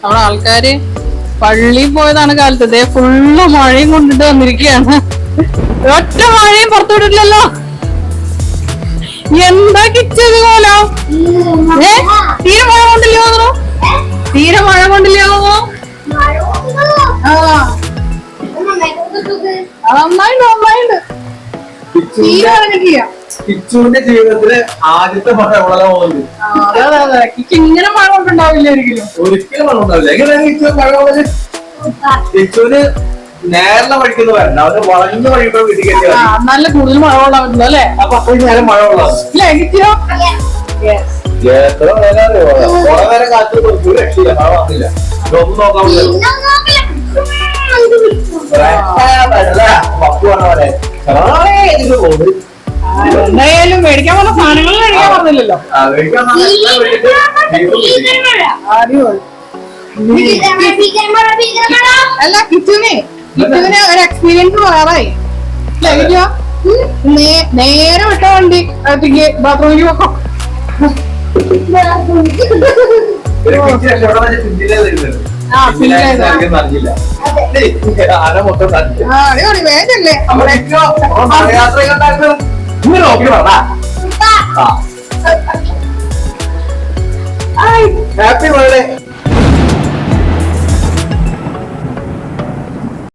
നമ്മുടെ ആൾക്കാര് പള്ളി പോയതാണ് കാലത്ത്. ഇതേ ഫുള്ള് മഴയും കൊണ്ടിട്ട് വന്നിരിക്കുകയാണ് ഒറ്റ മഴയും പുറത്തു വിടില്ലല്ലോ എന്താ കിച്ചത് പോലെ ഏ? തീരെ മഴ കൊണ്ടില്ലേ തോന്നുന്നു? തീരെ മഴ കൊണ്ടില്ലേ തോന്നുന്നു? ആ. നന്നായിട്ട് നന്നായിട്ട് തീരെ ഇറങ്ങിട്ടില്ല കിച്ചുവിന്റെ ജീവിതത്തിൽ ആദ്യത്തെ പടം പോകുന്നത് അതെ കിച്ച് ഇങ്ങനെ മഴ ഉണ്ടാവില്ല ഒരിക്കലും ഒരിക്കലും മഴ ഉണ്ടാവില്ല എങ്ങനെയാണ് കിച്ചു മഴ പോകുന്നത് കിച്ചുവിന് നേരെ വഴിക്കുന്ന വരണ്ട. അവർ വളഞ്ഞ വഴിയുടെ വീട്ടിൽ നല്ല കൂടുതൽ മഴ കൊള്ളാൻ അല്ലേ? അപ്പൊ അപ്പോഴും നേരം മഴ കൊള്ളാം ഇല്ലേ കിച്ചിയോ എത്ര നേരം അറിയോ? കുറെ നേരം കാത്ത് രക്ഷയില്ല. മഴ വന്നില്ല. ഇതൊന്നും നോക്കാൻ പറ്റില്ല. എന്തായാലും മേടിക്കാൻ പറഞ്ഞ സാധനങ്ങൾ മേടിക്കാൻ പറഞ്ഞില്ലല്ലോ. അല്ല കിച്ചുവിനെ കിച്ചുവിന് ഒരു എക്സ്പീരിയൻസ് പറയാറായി നേരെ വിട്ട വണ്ടി അകത്തേക്ക് ബാത്റൂമിൽ പോക്കോ. അടിപൊളി കണ്ടായിരുന്നു ഇങ്ങനെ നോക്കി പറഞ്ഞ ഹാപ്പി വളരെ